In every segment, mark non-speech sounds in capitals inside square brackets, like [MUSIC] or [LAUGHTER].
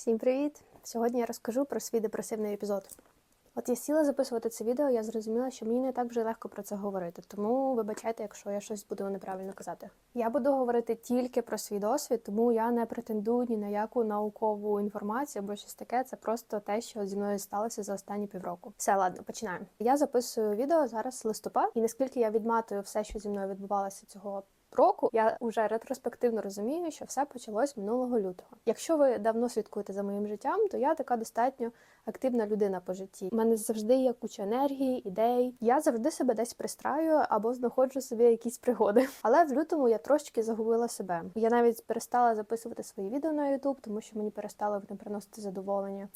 Всім привіт! Сьогодні я розкажу про свій депресивний епізод. От я сіла записувати це відео, я зрозуміла, що мені не так вже легко про це говорити, тому вибачайте, якщо я щось буду неправильно казати. Я буду говорити тільки про свій досвід, тому я не претендую ні на яку наукову інформацію або щось таке. Це просто те, що зі мною сталося за останні півроку. Все, ладно, починаємо. Я записую відео зараз листопад, і наскільки я відматую все, що зі мною відбувалося цього року, я вже ретроспективно розумію, що все почалось минулого лютого. Якщо ви давно слідкуєте за моїм життям, то я така достатньо активна людина по житті. У мене завжди є куча енергії, ідей. Я завжди себе десь пристраю або знаходжу собі якісь пригоди. [LAUGHS] Але в лютому я трошки загубила себе. Я навіть перестала записувати свої відео на YouTube, тому що мені перестало вони приносити задоволення.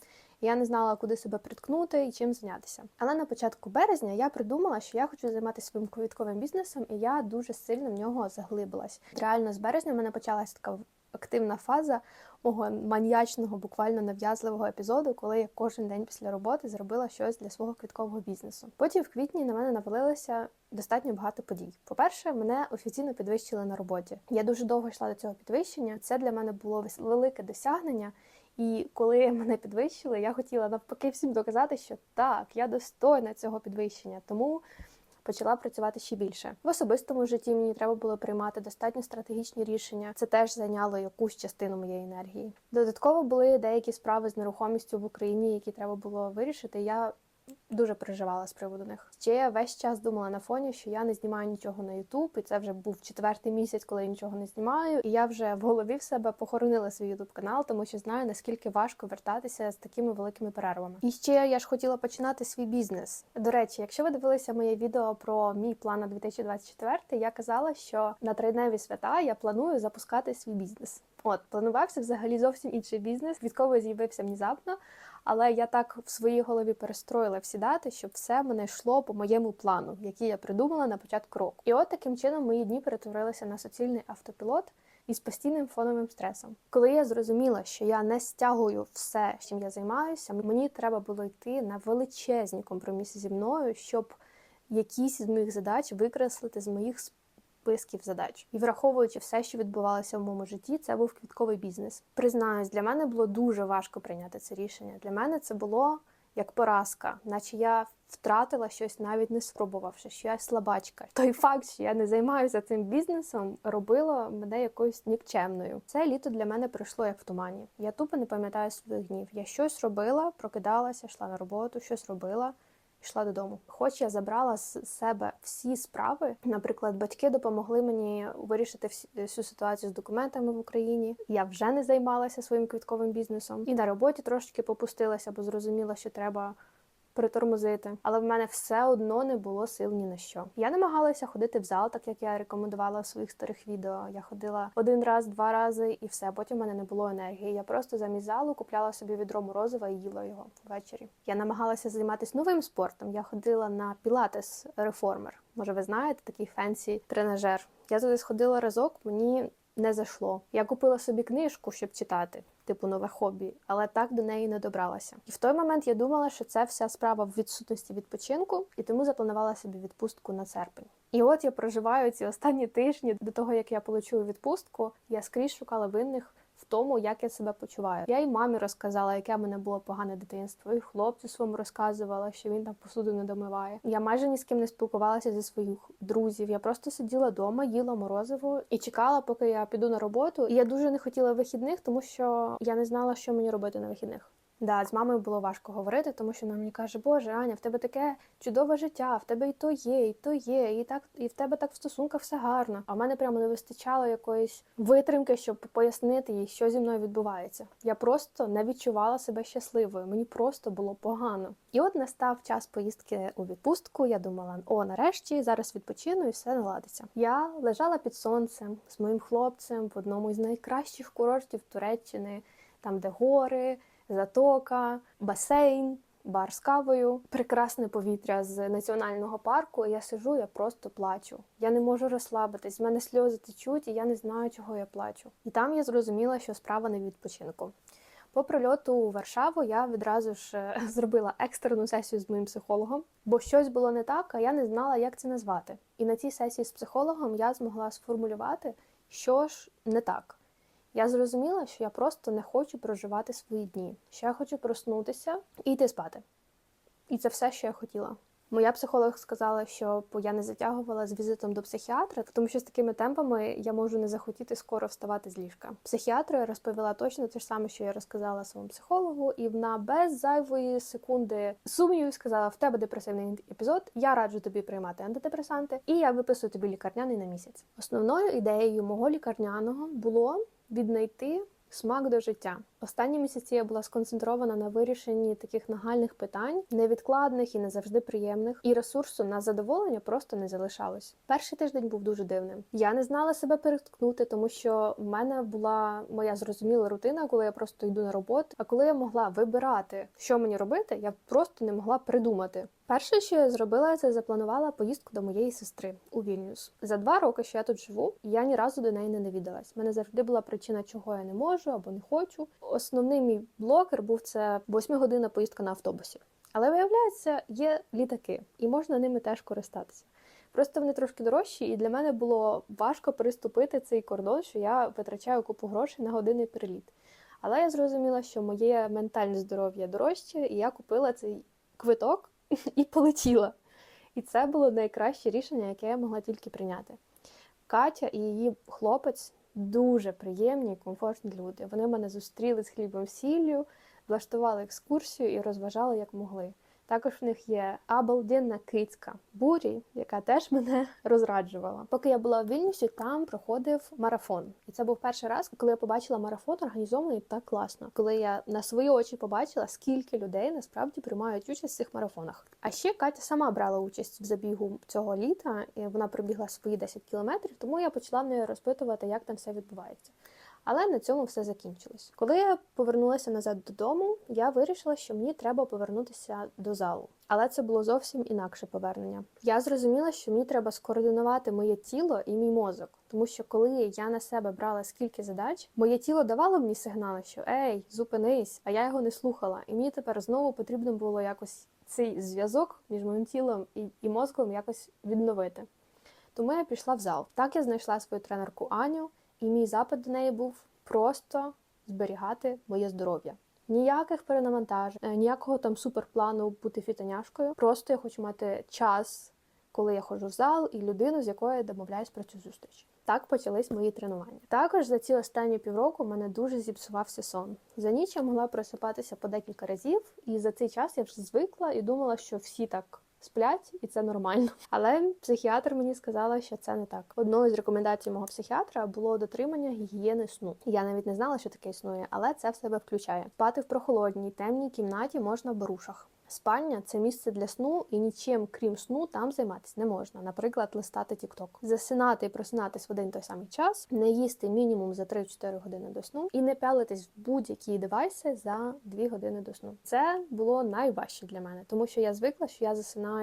Я не знала, куди себе приткнути і чим зайнятися. Але на початку березня я придумала, що я хочу займатися своїм квітковим бізнесом, і я дуже сильно в нього заглибилась. Реально, з березня в мене почалася така активна фаза мого маньячного, буквально нав'язливого епізоду, коли я кожен день після роботи зробила щось для свого квіткового бізнесу. Потім в квітні на мене навалилося достатньо багато подій. По-перше, мене офіційно підвищили на роботі. Я дуже довго йшла до цього підвищення. Це для мене було велике досягнення. І коли мене підвищили, я хотіла навпаки всім доказати, що так, я достойна цього підвищення. Тому почала працювати ще більше. В особистому житті мені треба було приймати достатньо стратегічні рішення. Це теж зайняло якусь частину моєї енергії. Додатково були деякі справи з нерухомістю в Україні, які треба було вирішити. Я Дуже переживала з приводу них. Ще весь час думала на фоні, що я не знімаю нічого на Ютуб, і це вже був четвертий місяць, коли я нічого не знімаю. І я вже в голові в себе похоронила свій Ютуб канал, тому що знаю наскільки важко вертатися з такими великими перервами. І ще я ж хотіла починати свій бізнес. До речі, якщо ви дивилися моє відео про мій план на 2024, я казала, що на тридневі свята я планую запускати свій бізнес. От планувався взагалі зовсім інший бізнес. Відково з'явився внезапно. Але я так в своїй голові перестроїла всі дати, щоб все мене йшло по моєму плану, який я придумала на початку року. І от таким чином мої дні перетворилися на суцільний автопілот із постійним фоновим стресом. Коли я зрозуміла, що я не стягую все, чим я займаюся, мені треба було йти на величезні компроміси зі мною, щоб якісь з моїх задач викреслити з моїх списків задач. І враховуючи все, що відбувалося в моєму житті, це був квітковий бізнес. Признаюсь, для мене було дуже важко прийняти це рішення. Для мене це було як поразка, наче я втратила щось, навіть не спробувавши, що я слабачка. Той факт, що я не займаюся цим бізнесом, робило мене якоюсь нікчемною. Це літо для мене пройшло як в тумані. Я тупо не пам'ятаю своїх днів. Я щось робила, прокидалася, йшла на роботу, щось робила пішла додому. Хоч я забрала з себе всі справи. Наприклад, батьки допомогли мені вирішити всю ситуацію з документами в Україні. Я вже не займалася своїм квітковим бізнесом і на роботі трошки попустилася, бо зрозуміла, що треба притормозити, але в мене все одно не було сил ні на що. Я намагалася ходити в зал, так як я рекомендувала в своїх старих відео. Я ходила один раз, два рази, і все. Потім в мене не було енергії. Я просто замість залу купляла собі відро морозива і їла його ввечері. Я намагалася займатися новим спортом. Я ходила на пілатес реформер. Може, ви знаєте такий фенсі тренажер. Я туди сходила разок, мені не зайшло. Я купила собі книжку, щоб читати типу нове хобі, але так до неї не добралася. І в той момент я думала, що це вся справа в відсутності відпочинку, і тому запланувала собі відпустку на серпень. І от я проживаю ці останні тижні до того, як я получу відпустку, я скрізь шукала винних в тому, як я себе почуваю. Я й мамі розказала, яке в мене було погане дитинство, і хлопцю своєму розказувала, що він там посуду не домиває. Я майже ні з ким не спілкувалася зі своїх друзів. Я просто сиділа вдома, їла морозиво і чекала, поки я піду на роботу. І я дуже не хотіла вихідних, тому що я не знала, що мені робити на вихідних. Да, з мамою було важко говорити, тому що вона мені каже, Боже, Аня, в тебе таке чудове життя, в тебе і то є, і то є, і так, і в тебе так в стосунках все гарно. А в мене прямо не вистачало якоїсь витримки, щоб пояснити їй, що зі мною відбувається. Я просто не відчувала себе щасливою, мені просто було погано. І от настав час поїздки у відпустку. Я думала, о, нарешті зараз відпочину і все наладиться. Я лежала під сонцем з моїм хлопцем в одному із найкращих курортів Туреччини, там де гори затока, басейн, бар з кавою, прекрасне повітря з національного парку. Я сижу, я просто плачу. Я не можу розслабитись. в мене сльози течуть, і я не знаю, чого я плачу. І там я зрозуміла, що справа не відпочинку. По прильоту у Варшаву я відразу ж е, [LAUGHS] зробила екстрену сесію з моїм психологом, бо щось було не так, а я не знала, як це назвати. І на цій сесії з психологом я змогла сформулювати, що ж не так. Я зрозуміла, що я просто не хочу проживати свої дні, що я хочу проснутися і йти спати. І це все, що я хотіла. Моя психолог сказала, щоб я не затягувала з візитом до психіатра, тому що з такими темпами я можу не захотіти скоро вставати з ліжка. Психіатр розповіла точно те ж саме, що я розказала своєму психологу, і вона без зайвої секунди сумнівів сказала: в тебе депресивний епізод. Я раджу тобі приймати антидепресанти, і я виписую тобі лікарняний на місяць. Основною ідеєю мого лікарняного було віднайти смак до життя. Останні місяці я була сконцентрована на вирішенні таких нагальних питань, невідкладних і не завжди приємних, і ресурсу на задоволення просто не залишалось. Перший тиждень був дуже дивним. Я не знала себе переткнути, тому що в мене була моя зрозуміла рутина, коли я просто йду на роботу. А коли я могла вибирати, що мені робити, я просто не могла придумати. Перше, що я зробила, це запланувала поїздку до моєї сестри у Вільнюс. За два роки, що я тут живу, я ні разу до неї не навідалась. Мене завжди була причина, чого я не можу або не хочу. Основний мій блокер був це восьмигодинна поїздка на автобусі. Але виявляється, є літаки, і можна ними теж користатися. Просто вони трошки дорожчі, і для мене було важко переступити цей кордон, що я витрачаю купу грошей на годинний переліт. Але я зрозуміла, що моє ментальне здоров'я дорожче, і я купила цей квиток [LAUGHS] і полетіла. І це було найкраще рішення, яке я могла тільки прийняти. Катя і її хлопець дуже приємні і комфортні люди. Вони мене зустріли з хлібом сіллю, влаштували екскурсію і розважали як могли. Також в них є обалденна кицька бурі, яка теж мене [LAUGHS] розраджувала. Поки я була в Вільнюсі, там проходив марафон, і це був перший раз, коли я побачила марафон організований так класно. Коли я на свої очі побачила, скільки людей насправді приймають участь в цих марафонах. А ще Катя сама брала участь в забігу цього літа, і вона пробігла свої 10 кілометрів, тому я почала в неї розпитувати, як там все відбувається. Але на цьому все закінчилось. Коли я повернулася назад додому, я вирішила, що мені треба повернутися до залу. Але це було зовсім інакше повернення. Я зрозуміла, що мені треба скоординувати моє тіло і мій мозок, тому що коли я на себе брала скільки задач, моє тіло давало мені сигнали, що ей, зупинись, а я його не слухала. І мені тепер знову потрібно було якось цей зв'язок між моїм тілом і, і мозком якось відновити. Тому я пішла в зал. Так я знайшла свою тренерку Аню. І мій запит до неї був просто зберігати моє здоров'я. Ніяких перенавантажень, е, ніякого там суперплану бути фітоняшкою. Просто я хочу мати час, коли я ходжу в зал, і людину, з якою я домовляюсь про цю зустріч. Так почались мої тренування. Також за ці останні півроку в мене дуже зіпсувався сон. За ніч я могла просипатися по декілька разів, і за цей час я вже звикла і думала, що всі так сплять, і це нормально. [LAUGHS] Але психіатр мені сказала, що це не так. Одною з рекомендацій мого психіатра було дотримання гігієни сну. Я навіть не знала, що таке існує, але це в себе включає. Спати в прохолодній, темній кімнаті можна в барушах. Спальня це місце для сну, і нічим, крім сну, там займатися не можна. Наприклад, листати тікток, засинати і просинатись в один той самий час, не їсти мінімум за 3-4 години до сну і не пялитись в будь-які девайси за 2 години до сну. Це було найважче для мене, тому що я звикла, що я засинаю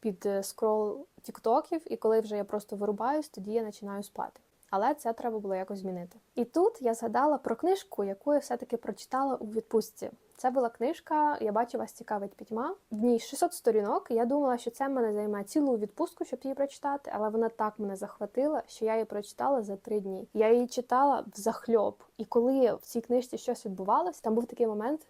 під е, скрол тіктоків, і коли вже я просто вирубаюсь, тоді я починаю спати. Але це треба було якось змінити. І тут я згадала про книжку, яку я все-таки прочитала у відпустці. Це була книжка, я бачу, вас цікавить пітьма. В ній 600 сторінок. Я думала, що це мене займе цілу відпустку, щоб її прочитати, але вона так мене захватила, що я її прочитала за три дні. Я її читала в захльоп. І коли в цій книжці щось відбувалось, там був такий момент.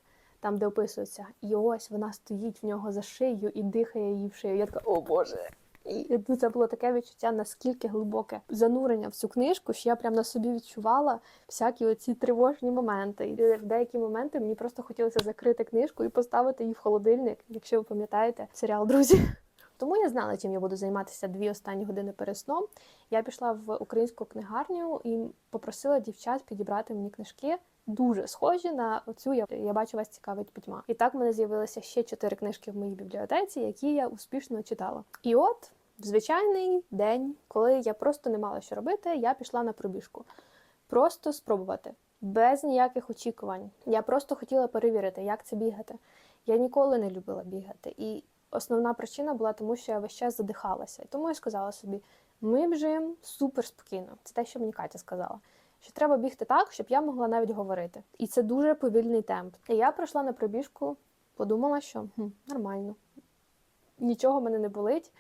Там, де описується, і ось вона стоїть в нього за шию і дихає її в шию. Я така, о Боже, і це було таке відчуття, наскільки глибоке занурення в цю книжку, що я прям на собі відчувала всякі оці тривожні моменти. І в деякі моменти мені просто хотілося закрити книжку і поставити її в холодильник, якщо ви пам'ятаєте серіал Друзі. Тому я знала, чим я буду займатися дві останні години перед сном. Я пішла в українську книгарню і попросила дівчат підібрати мені книжки. Дуже схожі на оцю я, я бачу вас цікавить пітьма. І так в мене з'явилося ще чотири книжки в моїй бібліотеці, які я успішно читала. І от в звичайний день, коли я просто не мала що робити, я пішла на пробіжку. Просто спробувати, без ніяких очікувань. Я просто хотіла перевірити, як це бігати. Я ніколи не любила бігати. І основна причина була тому, що я весь час задихалася. І тому я сказала собі: ми біжимо супер спокійно. Це те, що мені Катя сказала. Що треба бігти так, щоб я могла навіть говорити. І це дуже повільний темп. І я прийшла на пробіжку, подумала, що хм, нормально, нічого мене не болить.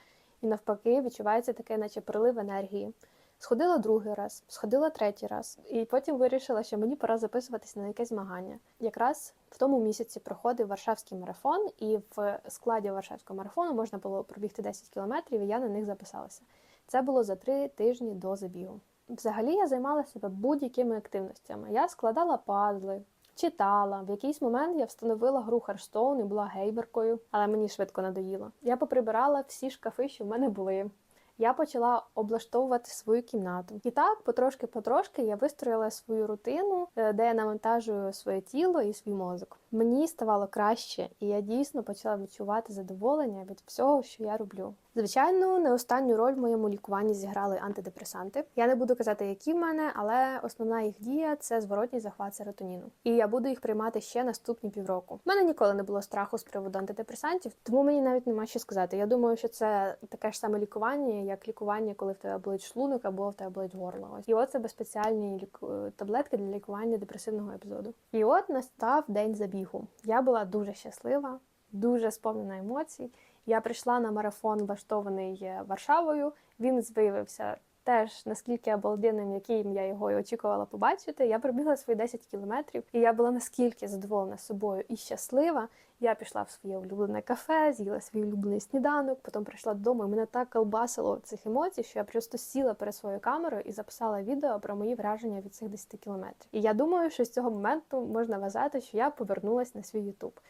І навпаки, відчувається таке, наче прилив енергії. Сходила другий раз, сходила третій раз, і потім вирішила, що мені пора записуватися на якесь змагання. Якраз в тому місяці проходив Варшавський марафон, і в складі Варшавського марафону можна було пробігти 10 кілометрів, і я на них записалася. Це було за три тижні до забігу. Взагалі я займалася себе будь-якими активностями. Я складала пазли, читала. В якийсь момент я встановила гру Hearthstone і була геймеркою, але мені швидко надоїло. Я поприбирала всі шкафи, що в мене були. Я почала облаштовувати свою кімнату. І так, потрошки-потрошки, я вистроїла свою рутину, е, де я навантажую своє тіло і свій мозок. Мені ставало краще, і я дійсно почала відчувати задоволення від всього, що я роблю. Звичайно, не останню роль в моєму лікуванні зіграли антидепресанти. Я не буду казати, які в мене, але основна їх дія це зворотній захват серотоніну. І я буду їх приймати ще наступні півроку. У мене ніколи не було страху з приводу антидепресантів, тому мені навіть нема що сказати. Я думаю, що це таке ж саме лікування, як лікування, коли в тебе болить шлунок або в тебе болить горло. Ось і от це безспеціальні ліку... таблетки для лікування депресивного епізоду. І от настав день забігу. Я була дуже щаслива, дуже сповнена емоцій. Я прийшла на марафон, влаштований Варшавою. Він виявився теж наскільки обалденним, яким я його і очікувала побачити. Я пробігла свої 10 кілометрів, і я була наскільки задоволена собою і щаслива. Я пішла в своє улюблене кафе, з'їла свій улюблений сніданок, потім прийшла додому. і Мене так колбасило цих емоцій, що я просто сіла перед своєю камерою і записала відео про мої враження від цих 10 кілометрів. І я думаю, що з цього моменту можна вважати, що я повернулася на свій Ютуб.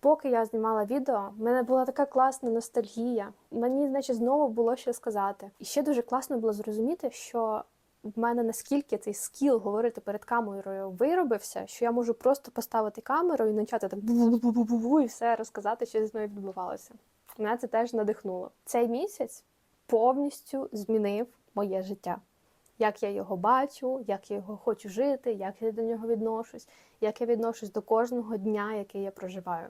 Поки я знімала відео, в мене була така класна ностальгія. Мені, значить, знову було що сказати. І ще дуже класно було зрозуміти, що в мене наскільки цей скіл говорити перед камерою виробився, що я можу просто поставити камеру і почати так бу-бу-бу-бу-бу і все розказати, що зі мною відбувалося. Мене це теж надихнуло. Цей місяць повністю змінив моє життя. Як я його бачу, як я його хочу жити, як я до нього відношусь, як я відношусь до кожного дня, який я проживаю.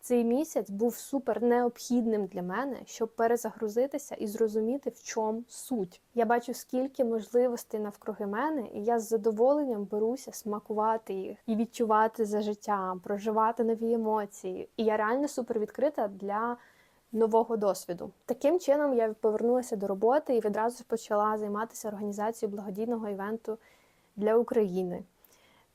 Цей місяць був супер необхідним для мене, щоб перезагрузитися і зрозуміти, в чому суть. Я бачу, скільки можливостей навкруги мене, і я з задоволенням беруся смакувати їх і відчувати за життям, проживати нові емоції. І я реально супер відкрита для нового досвіду. Таким чином я повернулася до роботи і відразу почала займатися організацією благодійного івенту для України.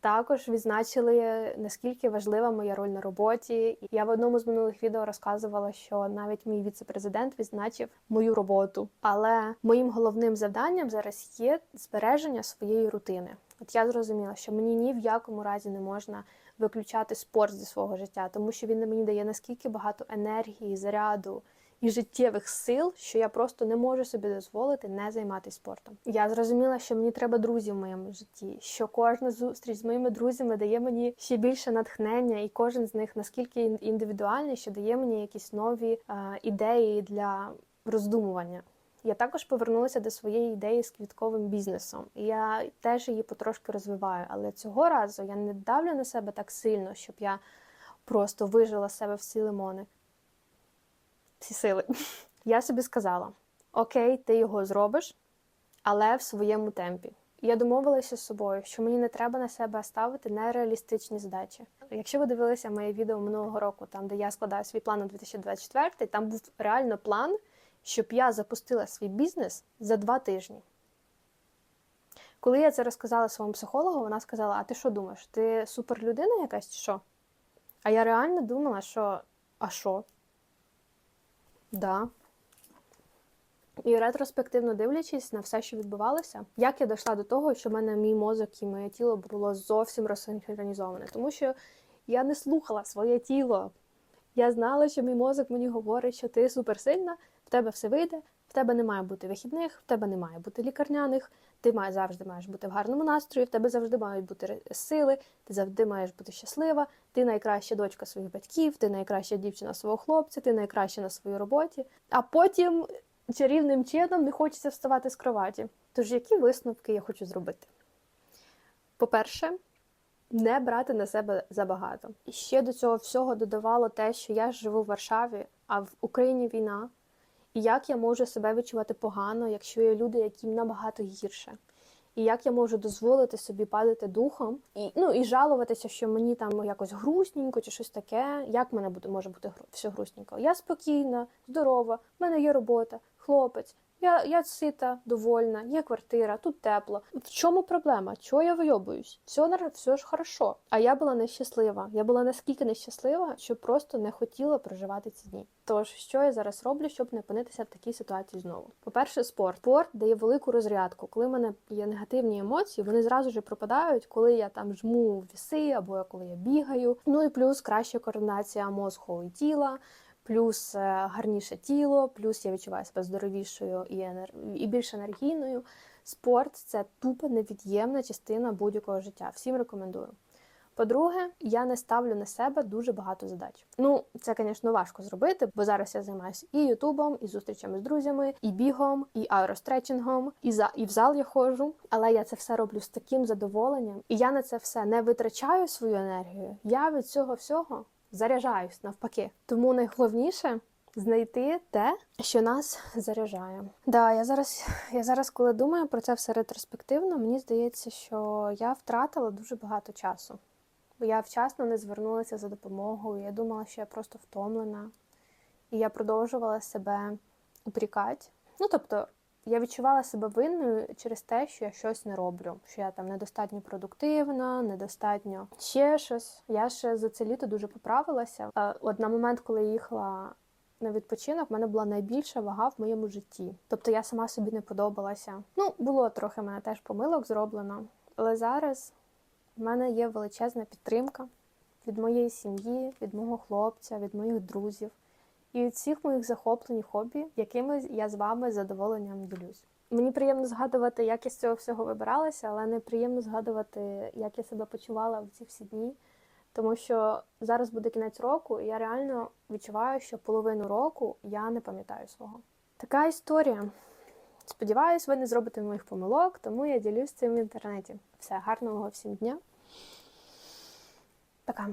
Також відзначили, наскільки важлива моя роль на роботі. Я в одному з минулих відео розказувала, що навіть мій віце-президент відзначив мою роботу. Але моїм головним завданням зараз є збереження своєї рутини. От я зрозуміла, що мені ні в якому разі не можна виключати спорт зі свого життя, тому що він мені дає наскільки багато енергії, заряду і життєвих сил, що я просто не можу собі дозволити не займатися спортом. Я зрозуміла, що мені треба друзів в моєму житті, що кожна зустріч з моїми друзями дає мені ще більше натхнення, і кожен з них наскільки індивідуальний, що дає мені якісь нові е, ідеї для роздумування. Я також повернулася до своєї ідеї з квітковим бізнесом. Я теж її потрошки розвиваю, але цього разу я не давлю на себе так сильно, щоб я просто вижила себе всі лимони всі сили. [LAUGHS] Я собі сказала: Окей, ти його зробиш, але в своєму темпі. Я домовилася з собою, що мені не треба на себе ставити нереалістичні задачі. Якщо ви дивилися моє відео минулого року, там де я складаю свій план на 2024, там був реально план, щоб я запустила свій бізнес за два тижні. Коли я це розказала своєму психологу, вона сказала: А ти що думаєш? Ти суперлюдина якась чи що? А я реально думала, що а що? Да. І ретроспективно дивлячись на все, що відбувалося, як я дійшла до того, що в мене мій мозок і моє тіло було зовсім розсинхронізоване. Тому що я не слухала своє тіло. Я знала, що мій мозок мені говорить, що ти суперсильна, тебе все вийде, в тебе не має бути вихідних, в тебе не має бути лікарняних, ти має, завжди маєш бути в гарному настрої, в тебе завжди мають бути сили, ти завжди маєш бути щаслива, ти найкраща дочка своїх батьків, ти найкраща дівчина свого хлопця, ти найкраща на своїй роботі. А потім чарівним чином не хочеться вставати з кроваті. Тож, які висновки я хочу зробити? По-перше, не брати на себе забагато. І ще до цього всього додавало те, що я живу в Варшаві, а в Україні війна. І як я можу себе відчувати погано, якщо є люди, яким набагато гірше. І як я можу дозволити собі падати духом і ну і жалуватися, що мені там якось грустненько чи щось таке. Як мене буде може бути все грустненько? Я спокійна, здорова, в мене є робота, хлопець. Я, я сита, довольна, є квартира, тут тепло. В чому проблема? Чого я вийобуюсь? Все, все ж хорошо. А я була нещаслива. Я була наскільки нещаслива, що просто не хотіла проживати ці дні. Тож, що я зараз роблю, щоб не опинитися в такій ситуації знову? По-перше, спорт. Спорт дає велику розрядку. Коли в мене є негативні емоції, вони зразу ж пропадають, коли я там жму віси або коли я бігаю. Ну і плюс краща координація мозку і тіла. Плюс е, гарніше тіло, плюс я відчуваю себе здоровішою і, енер... і більш енергійною. Спорт це тупо невід'ємна частина будь-якого життя. Всім рекомендую. По-друге, я не ставлю на себе дуже багато задач. Ну, це, звісно, важко зробити, бо зараз я займаюся і Ютубом, і зустрічами з друзями, і бігом, і аеростретчингом, і за і в зал я ходжу. Але я це все роблю з таким задоволенням, і я на це все не витрачаю свою енергію. Я від цього всього заряджаюсь навпаки. Тому найголовніше. Знайти те, що нас заряджає. Да, я зараз, я зараз, коли думаю про це все ретроспективно, мені здається, що я втратила дуже багато часу. Бо я вчасно не звернулася за допомогою. Я думала, що я просто втомлена, і я продовжувала себе упрікати. Ну тобто, я відчувала себе винною через те, що я щось не роблю, що я там недостатньо продуктивна, недостатньо ще щось. Я ще за це літо дуже поправилася. От на момент, коли я їхала на відпочинок, в мене була найбільша вага в моєму житті. Тобто я сама собі не подобалася. Ну, було трохи мене теж помилок зроблено, але зараз в мене є величезна підтримка від моєї сім'ї, від мого хлопця, від моїх друзів і від всіх моїх захоплень і хобі, якими я з вами задоволенням ділюсь. Мені приємно згадувати, як я з цього всього вибиралася, але не приємно згадувати, як я себе почувала в ці всі дні. Тому що зараз буде кінець року, і я реально відчуваю, що половину року я не пам'ятаю свого. Така історія. Сподіваюсь, ви не зробите моїх помилок, тому я ділюсь цим в інтернеті. Все, гарного всім дня. Пока.